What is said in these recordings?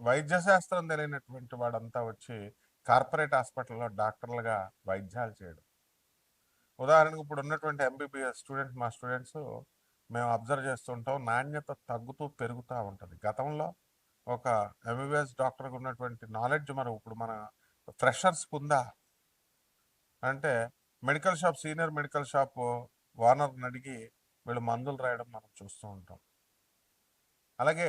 వైద్య శాస్త్రం తెలియనటువంటి వాడంతా వచ్చి కార్పొరేట్ హాస్పిటల్లో డాక్టర్లుగా వైద్యాలు చేయడం. ఉదాహరణకు ఇప్పుడు ఉన్నటువంటి ఎంబీబీఎస్ స్టూడెంట్స్ మా స్టూడెంట్స్ మేము అబ్జర్వ్ చేస్తుంటాం నాణ్యత తగ్గుతూ పెరుగుతూ ఉంటుంది. గతంలో ఒక ఎంబీబీఎస్ డాక్టర్కి ఉన్నటువంటి నాలెడ్జ్ మనం ఇప్పుడు మన ఫ్రెషర్స్ ఉందా అంటే medical shop senior medical shop ఓనర్ని అడిగి వీళ్ళు మందులు రాయడం మనం చూస్తూ ఉంటాం. అలాగే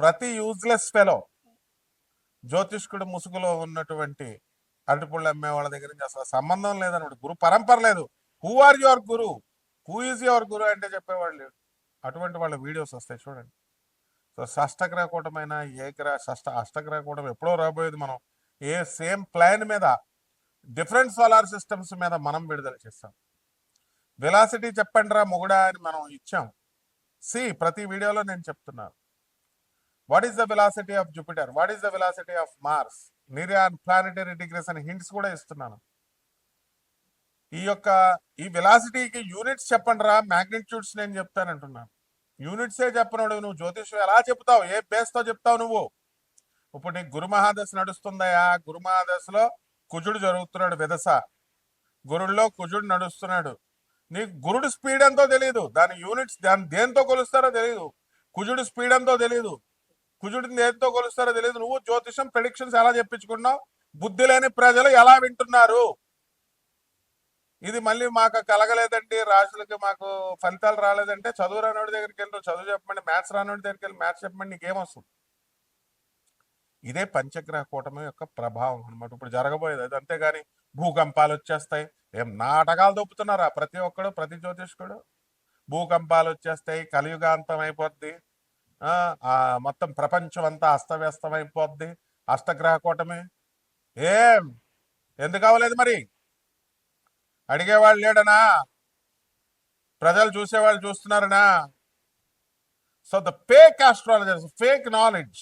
ప్రతి యూజ్లెస్ ఫెలో జ్యోతిష్కుడు ముసుగులో ఉన్నటువంటి అరటిపళ్ళు అమ్మే వాళ్ళ దగ్గర నుంచి అసలు సంబంధం లేదనమాట గురు పరంపర లేదు. Who are your guru who is your guru అంటే చెప్పేవాళ్ళు లేడు. అటువంటి వాళ్ళ వీడియోస్ వస్తాయి చూడండి. సో షష్టగ్రహ కూటమైన ఏ గ్రహ షష్ట అష్టగ్రహ కూటమి ఎప్పుడో రాబోయేది మనం ఏ సేమ్ ప్లాన్ మీద డిఫరెంట్ సోలార్ సిస్టమ్స్ మీద మనం విడుదల చేస్తాం. వెలాసిటీ చెప్పండి రా మొగుడా అని మనం ఇచ్చాం. సి ప్రతి వీడియోలో నేను చెప్తున్నాను. What is the velocity of Jupiter what is the velocity of Mars నిర్యాన్ planetary degrees అని హింట్స్ కూడా ఇస్తున్నాను. ఈ యొక్క ఈ వెలాసిటీకి యూనిట్స్ చెప్పండి రా మ్యాగ్నిట్యూడ్స్ నేను చెప్తానంటున్నాను యూనిట్సే చెప్పనోడు నువ్వు జ్యోతిష్యం ఎలా చెప్తావు? ఏ బేస్తో చెప్తావు నువ్వు? ఇప్పుడు నీకు గురు మహాదశ నడుస్తుందయా? గురు మహాదశలో కుజుడు జరుగుతున్నాడు విదస గురుల్లో కుజుడు నడుస్తున్నాడు. నీకు గురుడు స్పీడ్ ఎంతో తెలియదు దాని యూనిట్స్ దాని దేంతో కొలుస్తారో తెలియదు కుజుడు స్పీడ్ ఎంతో తెలియదు కుజుడిని దేనితో కొలుస్తారో తెలియదు. నువ్వు జ్యోతిషం ప్రెడిక్షన్స్ ఎలా చెప్పించుకున్నావు? బుద్ధి లేని ప్రజలు ఎలా వింటున్నారు? ఇది మళ్ళీ మాకు కలగలేదండి. రాజులకి మాకు ఫలితాలు రాలేదంటే చదువు రానోడి దగ్గరికి వెళ్ళి చదువు చెప్పమండి మ్యాథ్స్ రానోడి దగ్గరికి వెళ్ళి మ్యాథ్స్ చెప్పండి నీకేమొస్తుంది ఇదే పంచగ్రహ కూటమి యొక్క ప్రభావం అన్నమాట. ఇప్పుడు జరగబోయేది అది. అంతేగాని భూకంపాలు వచ్చేస్తాయి. ఏం నాటకాలు దొప్పుతున్నారా ప్రతి ఒక్కడు ప్రతి జ్యోతిష్కుడు. భూకంపాలు వచ్చేస్తాయి కలియుగాంతం అయిపోద్ది. మొత్తం ప్రపంచం అంతా అస్తవ్యస్తం అయిపోద్ది అష్టగ్రహ కూటమి. ఏం? ఎందుకు అవ్వలేదు మరి? అడిగేవాళ్ళు లేడనా? ప్రజలు చూసేవాళ్ళు చూస్తున్నారనా? So the fake astrologers fake knowledge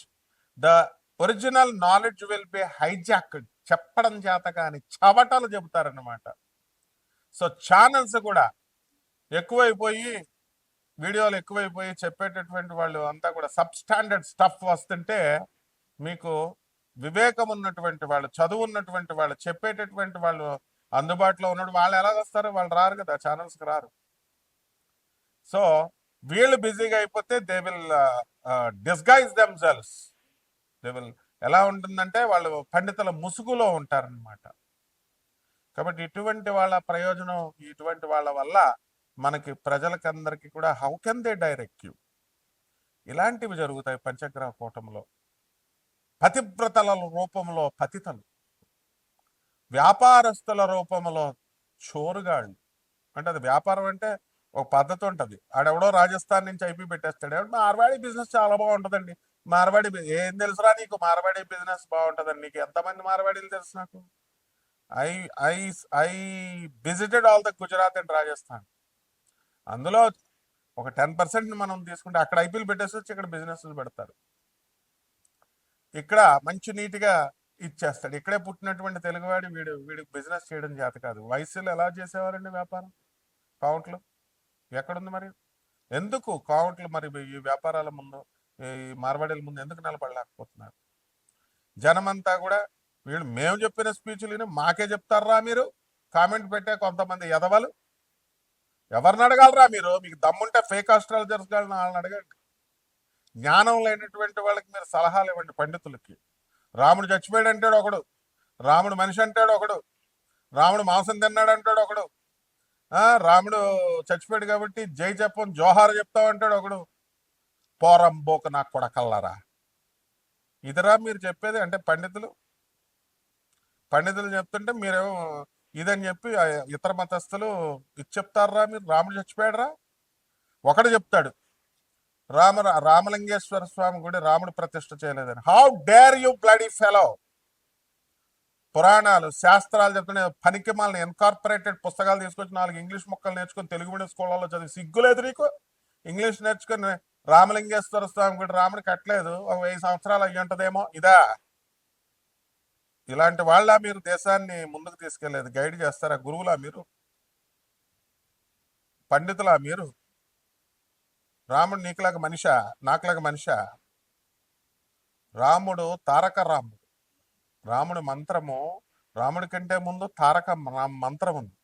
the original knowledge will be hijack చెప్పడం చేత కానీ చవటలు చెబుతారన్నమాట. సో ఛానల్స్ కూడా ఎక్కువైపోయి వీడియోలు ఎక్కువైపోయి చెప్పేటటువంటి వాళ్ళు అంతా కూడా సబ్ స్టాండర్డ్ స్టఫ్ వస్తుంటే మీకు వివేకం ఉన్నటువంటి వాళ్ళు చదువు ఉన్నటువంటి వాళ్ళు చెప్పేటటువంటి వాళ్ళు అందుబాటులో ఉన్నట్టు వాళ్ళు ఎలా వస్తారు వాళ్ళు రారు కదా ఛానల్స్కి రారు. సో వీళ్ళు బిజీగా అయిపోతే they will disguise themselves they will ఎలా ఉంటుందంటే వాళ్ళు పండితుల ముసుగులో ఉంటారనమాట కాబట్టి ఇటువంటి వాళ్ళ ప్రయోజనం ఇటువంటి వాళ్ళ వల్ల మనకి ప్రజలకందరికీ కూడా how can they direct you ఇలాంటివి జరుగుతాయి పంచగ్రహ కూటంలో. పతివ్రతల రూపంలో పతితలు. వ్యాపారస్తుల రూపంలో చోరుగాళ్ళు. అంటే అది వ్యాపారం అంటే ఒక పద్ధతి ఉంటుంది. ఆడెవడో రాజస్థాన్ నుంచి ఐపీ పెట్టేస్తాడు. ఎవడు మార్వాడి బిజినెస్ చాలా బాగుంటుందండి. మార్వాడి ఏం తెలుసురా నీకు? మార్వాడి బిజినెస్ బాగుంటుందండి నీకు ఎంతమంది మార్వాడీలు తెలుసు నాకు? I I I visited all the Gujarat and Rajasthan అందులో ఒక టెన్ పర్సెంట్ మనం తీసుకుంటే అక్కడ ఐపీఎల్ పెట్టేసి వచ్చి ఇక్కడ బిజినెస్లు పెడతారు. ఇక్కడ మంచి నీట్గా ఇచ్చేస్తాడు. ఇక్కడే పుట్టినటువంటి తెలుగువాడి వీడు వీడికి బిజినెస్ చేయడం చేత కాదు. వయసులో ఎలా చేసేవారండి వ్యాపారం? కౌంట్లు ఎక్కడుంది మరి? ఎందుకు కౌంట్లు మరి ఈ వ్యాపారాల ముందు ఈ మార్వాడీల ముందు ఎందుకు నిలబడలేకపోతున్నారు? జనమంతా కూడా వీళ్ళు మేము చెప్పిన స్పీచ్లు మాకే చెప్తారా మీరు? కామెంట్ పెట్టే కొంతమంది ఎదవలు ఎవరిని అడగాలరా మీరు? మీకు దమ్ముంటే ఫేక్ ఆస్ట్రాలజర్స్ వాళ్ళని వాళ్ళని అడగండి. జ్ఞానం లేనటువంటి వాళ్ళకి మీరు సలహాలు ఇవ్వండి పండితులకి. రాముడు చచ్చిపోయాడు అంటాడు ఒకడు. రాముడు మనిషి అంటాడు ఒకడు. రాముడు మాంసం తిన్నాడు అంటాడు ఒకడు. రాముడు చచ్చిపోయాడు కాబట్టి జై చెప్పం జోహార్ చెప్తావు అంటాడు ఒకడు. పోరం బోక నాకు కొడకల్లారా? ఇదిరా మీరు చెప్పేది అంటే పండితులు. పండితులు చెప్తుంటే మీరేమో ఇదని చెప్పి ఇతర మతస్థులు ఇది చెప్తారా మీరు? రాముడు చచ్చిపోయాడరా? ఒకడు చెప్తాడు రామ రామలింగేశ్వర స్వామి గుడి రాముడు ప్రతిష్ఠ చేయలేదని. How dare you bloody fellow పురాణాలు శాస్త్రాలు చెప్తున్న పనికి మాలని ఇన్కార్పొరేటెడ్ పుస్తకాలు తీసుకొచ్చి నాలుగు ఇంగ్లీష్ మొక్కలు నేర్చుకొని తెలుగు మీడియం స్కూళ్ళలో చదివి సిగ్గులేదు నీకు? ఇంగ్లీష్ నేర్చుకొని రామలింగేశ్వర స్వామి గుడి రాముడు కట్టలేదు ఒక వెయ్యి సంవత్సరాలు అయ్యి ఉంటుందేమో ఇదా? ఇలాంటి వాళ్ళ మీరు దేశాన్ని ముందుకు తీసుకెళ్ళేదు? గైడ్ చేస్తారా గురువులా మీరు? పండితులా మీరు? రాముడు నీకులాగా మనిషా? నాకులాగా మనిష? రాముడు తారక రాముడు. రాముడి మంత్రము రాముడి కంటే ముందు తారక మంత్రం ఉంది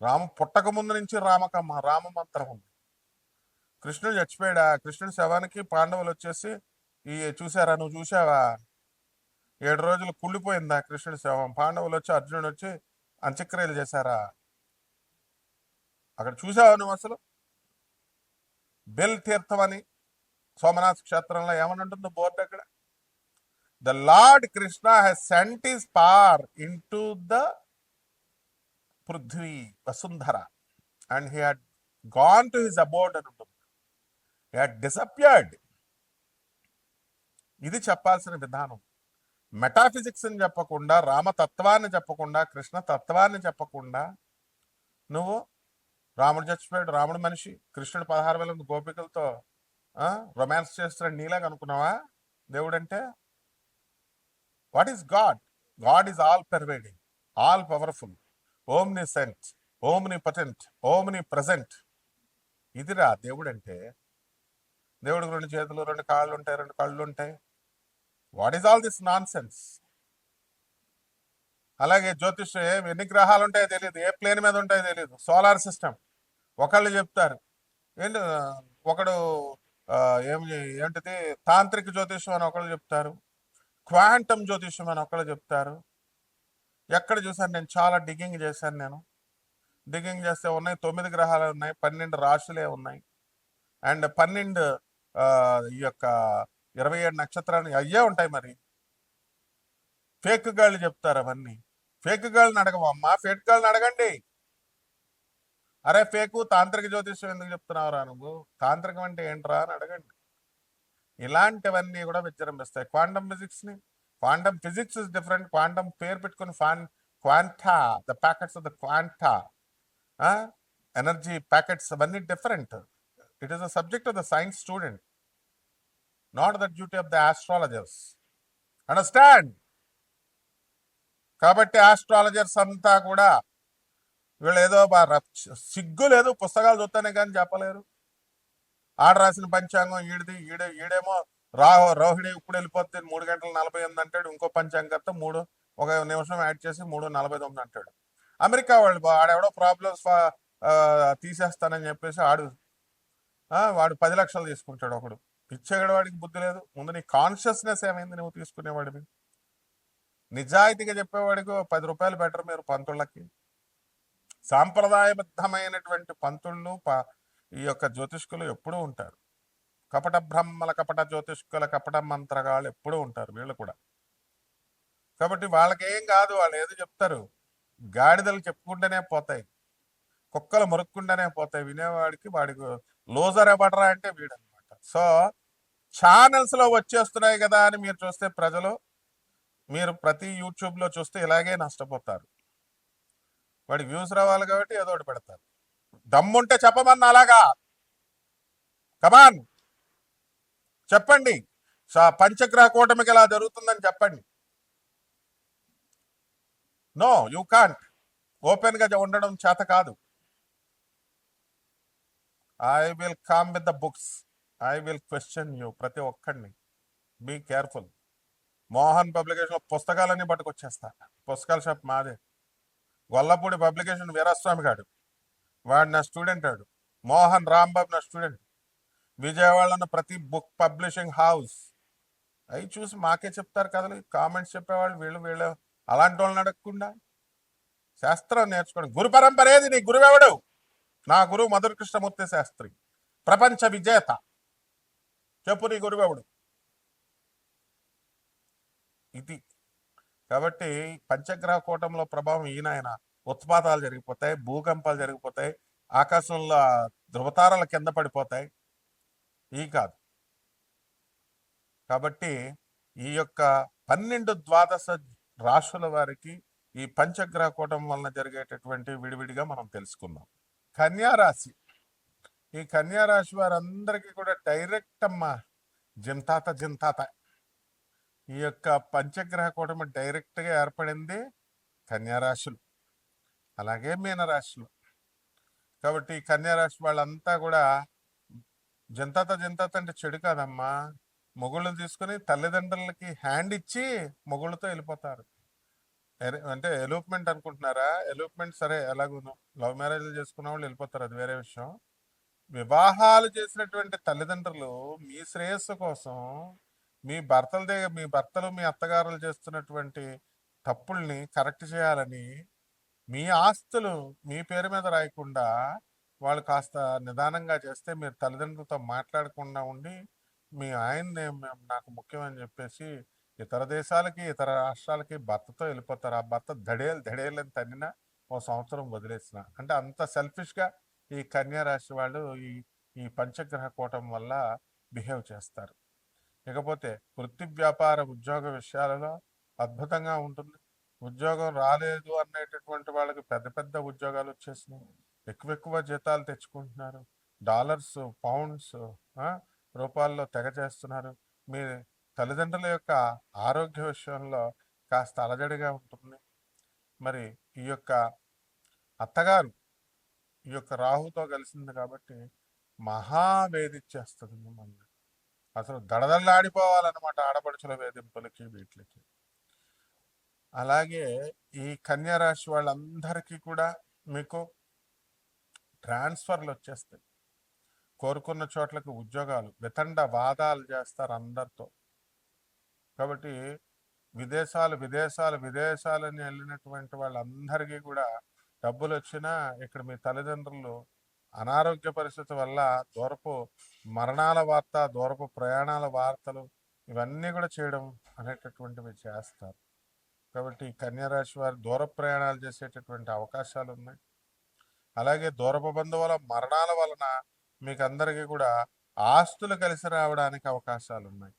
రాము పుట్టక ముందు నుంచి రామక రామ మంత్రం ఉంది కృష్ణుడు చచ్చిపోయాడా? కృష్ణుడి శవానికి పాండవులు వచ్చేసి ఈ చూసారా నువ్వు చూసావా ఏడు రోజులు కుళ్ళిపోయిందా కృష్ణుడి శవం? పాండవులు వచ్చి అర్జునుడు వచ్చి అంత్యక్రియలు చేశారా? అక్కడ చూసావా నువ్వు అసలు? బెల్ తీర్థం అని సోమనాథ్ క్షేత్రంలో ఏమని ఉంటుందో బోర్డు అక్కడ? The lord Krishna has sent his power into the Prithvi Vasundhara and he had gone to his abode అని ఉంటుంది. He had disappeared. ఇది చెప్పాల్సిన విధానం. మెటాఫిజిక్స్ అని చెప్పకుండా రామతత్వాన్ని చెప్పకుండా కృష్ణ తత్వాన్ని చెప్పకుండా నువ్వు రాముడు చచ్చిపోయాడు రాముడు మనిషి కృష్ణుడు పదహారు వేల గోపికలతో రొమాన్స్ చేస్తున్నాడు నీలా అనుకున్నావా? దేవుడు అంటే what is God God is all pervading all powerful omniscient omnipotent omnipresent ఇదిరా దేవుడు అంటే దేవుడికి రెండు చేతులు రెండు కాళ్ళు ఉంటాయి రెండు కళ్ళు ఉంటాయి. What is all this nonsense అలాగే జ్యోతిష్ ఎన్ని గ్రహాలు ఉంటాయో తెలియదు ఏ ప్లేన్ మీద ఉంటాయో తెలియదు సోలార్ సిస్టమ్ ఒకళ్ళు చెప్తారు ఏంటి ఒకడు ఏం ఏంటిది తాంత్రిక జ్యోతిష్యం అని ఒకళ్ళు చెప్తారు క్వాంటమ్ జ్యోతిష్యం అని ఒకళ్ళు చెప్తారు. ఎక్కడ చూసాను నేను? చాలా డిగ్గింగ్ చేశాను నేను. డిగ్గింగ్ చేస్తే ఉన్నాయి తొమ్మిది గ్రహాలు ఉన్నాయి పన్నెండు రాశులే ఉన్నాయి. అండ్ పన్నెండు ఈ యొక్క ఇరవై ఏడు నక్షత్రాలు అయ్యే ఉంటాయి మరి. ఫేక్ గాళ్ళు చెప్తారు అవన్నీ. ఫేక్ గాళ్ళని అడగవమ్మా ఫేక్ గాళ్ళని అడగండి. అరే ఫేకు తాంత్రిక జ్యోతిష్యం ఎందుకు చెప్తున్నావురా నువ్వు? తాంత్రికం అంటే ఏంట్రా అని అడగండి. ఇలాంటివన్నీ కూడా విజృంభిస్తాయి. Quantum ఫిజిక్స్ని quantum physics is different. Quantum పేరు పెట్టుకుని fan quanta the packets of the quanta. Energy packets అవన్నీ different. It is the subject of the science student. Not the duty of the astrologers understand కాబట్టి astrologers అంతా కూడా వీళ్ళు ఏదో బా- సిగ్గు లేదు పుస్తకాలు చూస్తేనే కానీ చెప్పలేరు. ఆడ రాసిన పంచాంగం ఈడిది ఈడే ఈడేమో రాహో రోహిణి ఇప్పుడు వెళ్ళిపోతే మూడు గంటల నలభై ఎనిమిది అంటాడు ఇంకో పంచాంగంతో మూడు ఒక నిమిషం యాడ్ చేసి మూడు నలభై తొమ్మిది అంటాడు. అమెరికా వాళ్ళు బా- ఆడెవడో ప్రాబ్లమ్స్ తీసేస్తానని చెప్పేసి ఆడు వాడు పది లక్షలు తీసుకుంటాడు ఒకడు. పిచ్చేగడ వాడికి బుద్ధి లేదు. ముందు నీ కాన్షియస్నెస్ ఏమైంది నువ్వు తీసుకునేవాడివి? నిజాయితీగా చెప్పేవాడికి పది రూపాయలు బెటర్ మీరు పంతుళ్ళకి. సాంప్రదాయబద్ధమైనటువంటి పంతుళ్ళు ప- ఈ యొక్క జ్యోతిష్కులు ఎప్పుడూ ఉంటారు. కపట బ్రహ్మల కపట జ్యోతిష్కుల కపట మంత్రగాళ్ళు ఎప్పుడూ ఉంటారు వీళ్ళు కూడా. కాబట్టి వాళ్ళకేం కాదు వాళ్ళు ఏదో చెప్తారు. గాడిదలు చెప్పుకుంటూనే పోతాయి. కుక్కలు మురుక్కుంటూనే పోతాయి. వినేవాడికి వాడికి లోజర్ ఎవడరా అంటే వీడన్నమాట సో ఛానల్స్లో వచ్చేస్తున్నాయి కదా అని మీరు చూస్తే ప్రజలు మీరు ప్రతి యూట్యూబ్లో చూస్తే ఇలాగే నష్టపోతారు. వాడి వ్యూస్ రావాలి కాబట్టి ఏదో ఒకటి పెడతారు. దమ్ముంటే చెప్పమన్నా అలాగా. కమాన్! చెప్పండి. పంచగ్రహ కూటమికి ఇలా జరుగుతుందని చెప్పండి. No you can't. ఓపెన్గా ఉండడం చేత కాదు. I will come with the books. I will question you ప్రతి ఒక్కడిని. బీ కేర్ఫుల్ మోహన్ పబ్లికేషన్లో పుస్తకాలన్నీ పట్టుకొచ్చేస్తా. పుస్తకాల షాప్ మాదే. గొల్లపూడి పబ్లికేషన్ వీరాస్వామి గాడు. వాడు నా స్టూడెంట్ ఆడు మోహన్ రాంబాబు నా స్టూడెంట్. విజయవాడలో ప్రతి బుక్ పబ్లిషింగ్ హౌస్. అవి చూసి మాకే చెప్తారు కదలు. కామెంట్స్ చెప్పేవాళ్ళు వీళ్ళు వీళ్ళు అలాంటి వాళ్ళని అడగకుండా. శాస్త్రం నేర్చుకోండి. గురు పరంపర ఏది? నీ గురువెవడు? నా గురువు మధుర కృష్ణమూర్తి శాస్త్రి. ప్రపంచ విజేత. చెప్పు నీ గురువెవడు ఇది. కాబట్టి పంచగ్రహ కూటంలో ప్రభావం ఈయన ఉత్పాతాలు జరిగిపోతాయి భూకంపాలు జరిగిపోతాయి ఆకాశంలో ధృవతారాల కింద పడిపోతాయి. ఈ కాదు. కాబట్టి ఈ యొక్క పన్నెండు ద్వాదశ రాశుల వారికి ఈ పంచగ్రహ కూటం వలన జరిగేటటువంటి విడివిడిగా మనం తెలుసుకుందాం. కన్యారాశి. ఈ కన్యారాశి వారందరికీ కూడా డైరెక్ట్ అమ్మా జింతాత జింతాత. ఈ యొక్క పంచగ్రహ కూటమి డైరెక్ట్గా ఏర్పడింది కన్యారాశులు. అలాగే మీనరాశులు. కాబట్టి ఈ వాళ్ళంతా కూడా జంతాత జంతాత అంటే చెడు కాదమ్మా. మొగుళ్ళని తీసుకుని తల్లిదండ్రులకి హ్యాండ్ ఇచ్చి మొగుళ్ళతో వెళ్ళిపోతారు. అంటే ఎలూప్మెంట్ అనుకుంటున్నారా? ఎలూప్మెంట్ సరే ఎలాగును లవ్ మ్యారేజ్ చేసుకున్న వాళ్ళు వెళ్ళిపోతారు అది వేరే విషయం. వివాహాలు చేసినటువంటి తల్లిదండ్రులు మీ శ్రేయస్సు కోసం మీ భర్తల దగ్గర మీ భర్తలు మీ అత్తగారులు చేస్తున్నటువంటి తప్పుల్ని కరెక్ట్ చేయాలని మీ ఆస్తులు మీ పేరు మీద రాయకుండా వాళ్ళు కాస్త నిదానంగా చేస్తే మీరు తల్లిదండ్రులతో మాట్లాడకుండా ఉండి మీ ఆయన్ని మేము నాకు ముఖ్యమని చెప్పేసి ఇతర దేశాలకి ఇతర రాష్ట్రాలకి భర్తతో వెళ్ళిపోతారు. ఆ భర్త దడేలు దడేలని తన్నినా ఓ సంవత్సరం వదిలేసిన. అంటే అంత సెల్ఫిష్గా ఈ కన్యా రాశి వాళ్ళు ఈ ఈ పంచగ్రహ కూటం వల్ల బిహేవ్ చేస్తారు. ఇకపోతే వృత్తి వ్యాపార ఉద్యోగ విషయాలలో అద్భుతంగా ఉంటుంది. ఉద్యోగం రాలేదు అనేటటువంటి వాళ్ళకి పెద్ద పెద్ద ఉద్యోగాలు వచ్చేసినాయి. ఎక్కువ ఎక్కువ జీతాలు తెచ్చుకుంటున్నారు. డాలర్స్ పౌండ్స్ రూపాల్లో తెగ చేస్తున్నారు. మీ తల్లిదండ్రుల యొక్క ఆరోగ్య విషయంలో కాస్త అలజడిగా ఉంటుంది. మరి ఈ యొక్క అత్తగారు ఈ యొక్క రాహుతో కలిసింది కాబట్టి మహావేధిచ్చేస్తుంది మిమ్మల్ని. అసలు దడదల్లాడిపోవాలన్నమాట ఆడపడుచుల వేధింపులకి వీటికి అలాగే ఈ కన్యారాశి వాళ్ళందరికీ కూడా మీకు ట్రాన్స్ఫర్లు వచ్చేస్తాయి. కోరుకున్న చోట్లకి ఉద్యోగాలు వితండ వాదాలు చేస్తారు అందరితో. కాబట్టి విదేశాలు విదేశాలు విదేశాలని వెళ్ళినటువంటి వాళ్ళందరికీ కూడా డబ్బులు వచ్చినా ఇక్కడ మీ తల్లిదండ్రులు అనారోగ్య పరిస్థితి వల్ల దూరపు మరణాల వార్త దూరపు ప్రయాణాల వార్తలు ఇవన్నీ కూడా చేయడం అనేటటువంటివి చేస్తారు. కాబట్టి కన్యారాశి వారు దూర ప్రయాణాలు చేసేటటువంటి అవకాశాలు ఉన్నాయి. అలాగే దూరపు బంధువుల మరణాల వలన మీకు అందరికీ కూడా ఆస్తులు కలిసి రావడానికి అవకాశాలు ఉన్నాయి.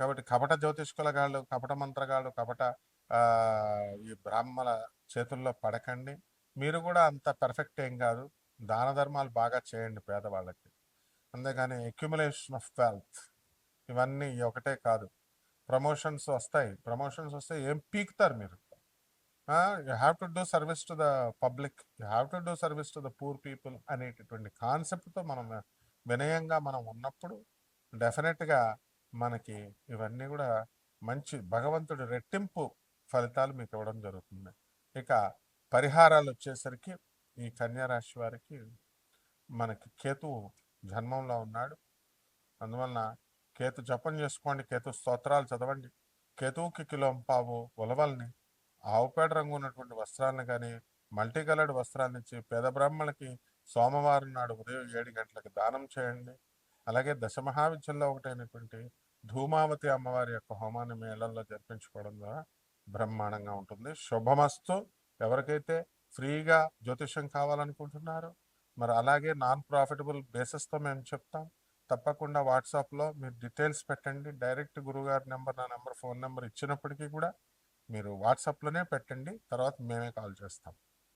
కాబట్టి కపట జ్యోతిష్కులగాళ్ళు కపట మంత్రగాళ్ళు కపట ఈ బ్రాహ్మల చేతుల్లో పడకండి. మీరు కూడా అంత పర్ఫెక్ట్ ఏం కాదు. దాన ధర్మాలు బాగా చేయండి పేదవాళ్ళకి. అంతేగాని అక్యుములేషన్ ఆఫ్ వెల్త్ ఇవన్నీ ఒకటే కాదు. ప్రమోషన్స్ వస్తాయి. ప్రమోషన్స్ వస్తే ఏం పీకుతారు మీరు? You have to do service to the public you have to do service to the poor people అనేటటువంటి కాన్సెప్ట్తో మనం వినయంగా మనం ఉన్నప్పుడు డెఫినెట్గా మనకి ఇవన్నీ కూడా మంచి భగవంతుడి రెట్టింపు ఫలితాలు మీకు ఇవ్వడం జరుగుతుంది. ఇక పరిహారాలు వచ్చేసరికి ఈ కన్యారాశి వారికి మనకి కేతువు జన్మంలో ఉన్నాడు. అందువలన కేతు జపం చేసుకోండి కేతు స్తోత్రాలు చదవండి. కేతువుకి కిలో పావు ఉలవల్ని ఆవుపేడ రంగు ఉన్నటువంటి వస్త్రాలను కానీ మల్టీ కలర్డ్ వస్త్రాలను ఇచ్చి పేద బ్రాహ్మణులకి సోమవారం నాడు ఉదయం ఏడు గంటలకు దానం చేయండి. అలాగే దశమహావిద్యల్లో ఒకటైనటువంటి ధూమావతి అమ్మవారి యొక్క హోమాన్ని మేళల్లో జరిపించుకోవడం ద్వారా బ్రహ్మాండంగా ఉంటుంది. శుభమస్తు. ఎవరికైతే ఫ్రీగా జ్యోతిష్యం కావాలనుకుంటున్నారో మరి అలాగే నాన్ ప్రాఫిటబుల్ బేసిస్తో మేము చెప్తాం. తప్పకుండా వాట్సాప్లో మీరు డీటెయిల్స్ పెట్టండి. డైరెక్ట్ గురుగారి నెంబర్ నా నెంబర్ ఫోన్ నెంబర్ ఇచ్చినప్పటికీ కూడా మీరు వాట్సాప్లోనే పెట్టండి. తర్వాత మేమే కాల్ చేస్తాం.